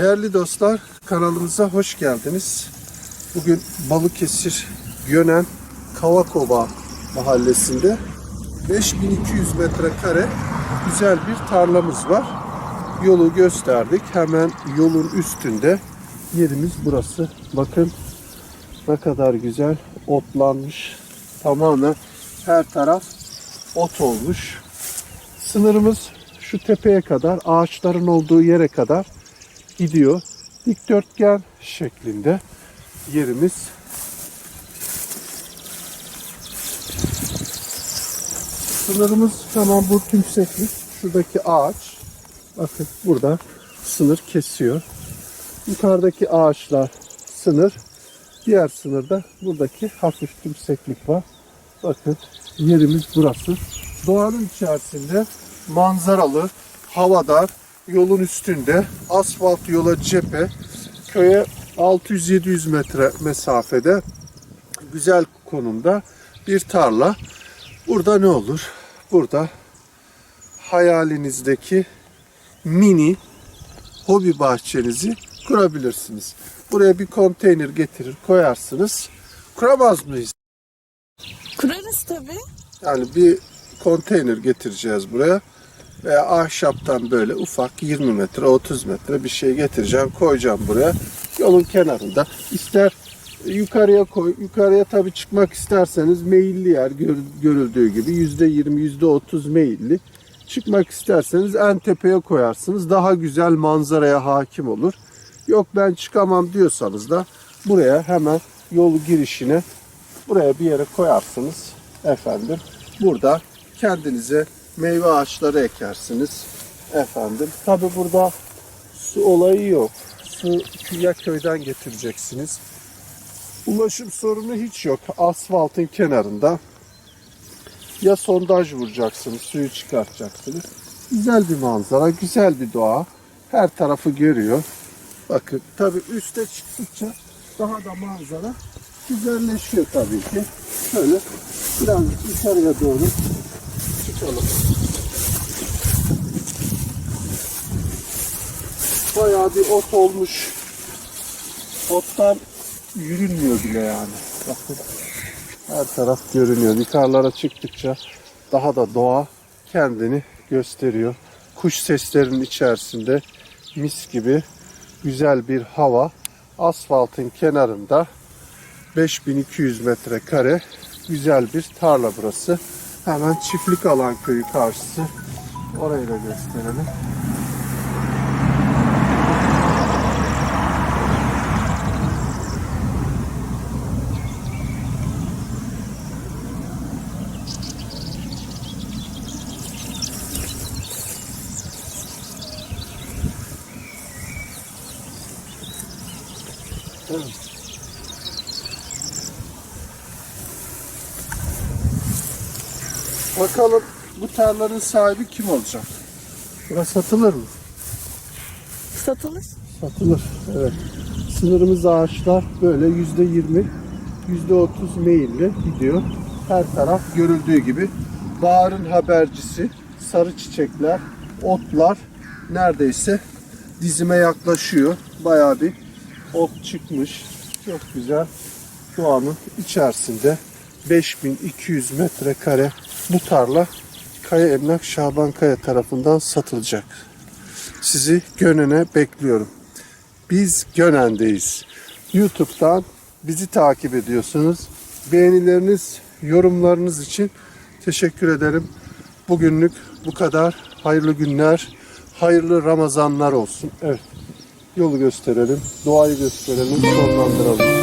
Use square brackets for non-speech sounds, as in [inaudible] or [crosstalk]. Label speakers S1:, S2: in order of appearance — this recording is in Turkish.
S1: Değerli dostlar, kanalımıza hoş geldiniz. Bugün Balıkesir Gönen Kavakova mahallesinde 5200 metrekare güzel bir tarlamız var. Yolu gösterdik. Hemen yolun üstünde yerimiz burası. Bakın ne kadar güzel otlanmış. Tamamen her taraf ot olmuş. Sınırımız şu tepeye kadar, ağaçların olduğu yere kadar gidiyor. Dikdörtgen şeklinde yerimiz. Sınırımız tamam bu yükseklik. Şuradaki ağaç. Bakın burada sınır kesiyor. Yukarıdaki ağaçlar sınır. Diğer sınırda buradaki hafif yükseklik var. Bakın yerimiz burası. Doğanın içerisinde manzaralı, havadar, yolun üstünde, asfalt yola cephe, köye 600-700 metre mesafede güzel konumda bir tarla. Burada ne olur? Burada hayalinizdeki mini hobi bahçenizi kurabilirsiniz. Buraya bir konteyner getirir koyarsınız. Kuramaz mıyız?
S2: Kurarız tabii.
S1: Yani bir konteyner getireceğiz buraya. Veya ahşaptan böyle ufak 20 metre 30 metre bir şey getireceğim koyacağım buraya. Yolun kenarında. İster yukarıya koy. Yukarıya tabii çıkmak isterseniz meyilli yer gör- görüldüğü gibi %20 %30 meyilli. Çıkmak isterseniz en tepeye koyarsınız. Daha güzel manzaraya hakim olur. Yok ben çıkamam diyorsanız da buraya hemen yol girişine buraya bir yere koyarsınız efendim. Burada kendinize meyve ağaçları ekersiniz efendim. Tabi burada su olayı yok. Su ya köyden getireceksiniz. Ulaşım sorunu hiç yok. Asfaltın kenarında ya sondaj vuracaksınız, suyu çıkartacaksınız. Güzel bir manzara, güzel bir doğa. Her tarafı görüyor. Bakın tabi üste çıktıkça daha da manzara güzelleşiyor tabii ki. Şöyle biraz yukarıya doğru çıkalım. Bayağı bir ot olmuş. Ottan yürünmüyor bile yani. Bakın [laughs] her taraf görünüyor. Yukarılara çıktıkça daha da doğa kendini gösteriyor. Kuş seslerinin içerisinde mis gibi güzel bir hava. Asfaltın kenarında 5200 metrekare güzel bir tarla burası. Hemen çiftlik alan köyü karşısı. Orayı da gösterelim. Evet. Bakalım bu tarlanın sahibi kim olacak? Burası satılır mı?
S2: Satılır.
S1: Satılır. Evet. Sınırımız ağaçlar böyle yüzde yirmi, yüzde otuz meyilli gidiyor. Her taraf görüldüğü gibi. Baharın habercisi, sarı çiçekler, otlar neredeyse dizime yaklaşıyor. Bayağı bir ot çıkmış. Çok güzel. Doğanın içerisinde 5200 metrekare bu tarla Kaya Emlak Şaban Kaya tarafından satılacak. Sizi Gönen'e bekliyorum. Biz Gönen'deyiz. YouTube'dan bizi takip ediyorsunuz. Beğenileriniz, yorumlarınız için teşekkür ederim. Bugünlük bu kadar. Hayırlı günler, hayırlı Ramazanlar olsun. Evet. Yolu gösterelim, doğayı gösterelim, sonlandıralım.